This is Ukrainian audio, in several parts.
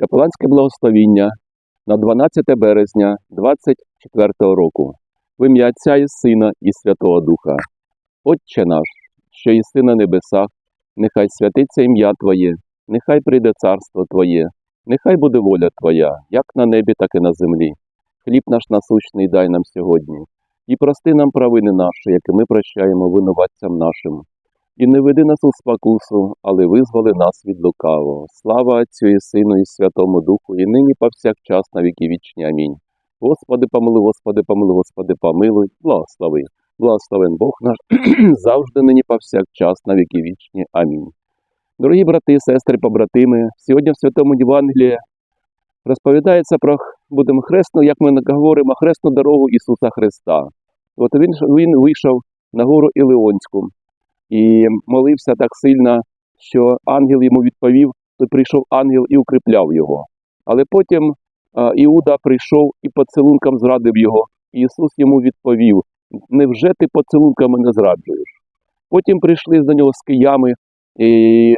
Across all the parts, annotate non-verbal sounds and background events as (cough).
Капеланське благословіння на 12 березня 24 року. В ім'я Отця і Сина і Святого Духа. Отче наш, що єси на небесах, нехай святиться ім'я Твоє, нехай прийде царство Твоє, нехай буде воля Твоя, як на небі, так і на землі. Хліб наш насущний дай нам сьогодні, і прости нам провини наші, які ми прощаємо винуватцям нашим. І не веди нас у спокусу, але визволи нас від лукавого. Слава Отцю і Сину і Святому Духу, і нині повсякчас на віки вічні. Амінь. Господи, помилуй, Господи, помилуй, Господи, помилуй, благослови. Благословен Бог наш (clears throat) завжди нині повсякчас на віки вічні. Амінь. Дорогі брати, сестри, побратими, сьогодні в Святому Євангелії розповідається про будемо хресну, як ми говоримо, хресну дорогу Ісуса Христа. От він, він вийшов на гору Ілеонську і молився так сильно, що ангел йому відповів, то прийшов ангел і укріпляв його. Але потім Іуда прийшов і поцілунком зрадив його. І Ісус йому відповів: Невже ти поцілунками не зраджуєш? Потім прийшли до нього з киями,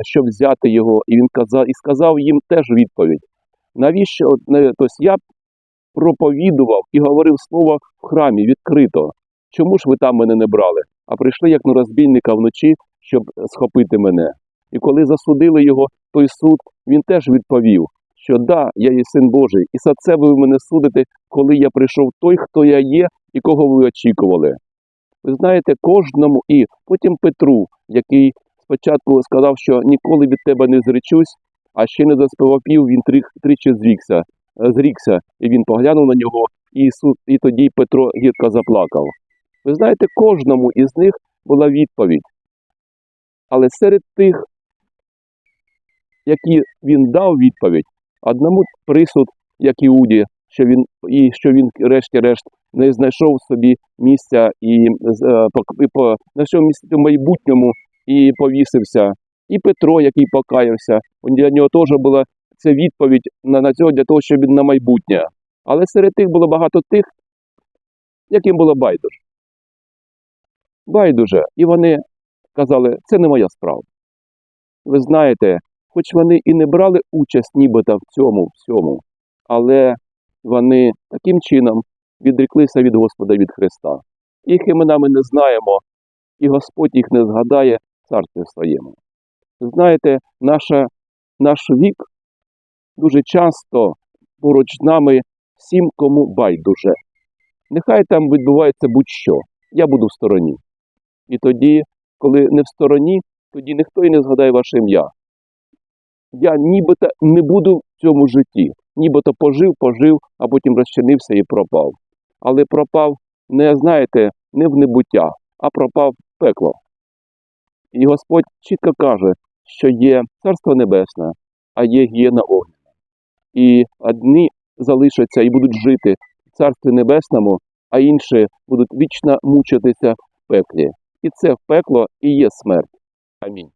щоб взяти його, і він казав, і сказав їм теж відповідь. Навіщо тобто я проповідував і говорив слово в храмі відкрито. Чому ж ви там мене не брали? А прийшли як на розбійника вночі, щоб схопити мене. І коли засудили його, той суд, він теж відповів, що да, я є син Божий, і за це ви мене судите, коли я прийшов той, хто я є, і кого ви очікували. Ви знаєте, кожному і потім Петру, який спочатку сказав, що ніколи від тебе не зречусь, а ще не заспівав пів, він тричі зрікся, е, зрікся, і він поглянув на нього, і, Ісус, і тоді Петро гірко заплакав. Ви знаєте, кожному із них була відповідь. Але серед тих, які він дав відповідь, одному присуд, як Іуді, що він, і що він, решті-решт, не знайшов собі місця і, е, і по, знайшов місце в майбутньому і повісився. І Петро, який покаявся, для нього теж була ця відповідь на, на цього для того, щоб він на майбутнє. Але серед тих було багато тих, яким було байдуже. Байдуже. І вони казали, це не моя справа. Ви знаєте, хоч вони і не брали участь нібито в цьому всьому, але вони таким чином відреклися від Господа від Христа. Їх імена ми не знаємо, і Господь їх не згадає царстві своєму. Знаєте, наша, наш вік дуже часто поруч з нами всім, кому байдуже. Нехай там відбувається будь-що, я буду в стороні. І тоді, коли не в стороні, тоді ніхто і не згадає ваше ім'я. Я нібито не буду в цьому житті, нібито пожив, пожив, а потім розчинився і пропав. Але пропав не, знаєте, не в небуття, а пропав в пекло. І Господь чітко каже, що є Царство Небесне, а є гієна огняна. І одні залишаться і будуть жити в Царстві Небесному, а інші будуть вічно мучитися в пеклі. І це в пекло і є смерть. Амінь.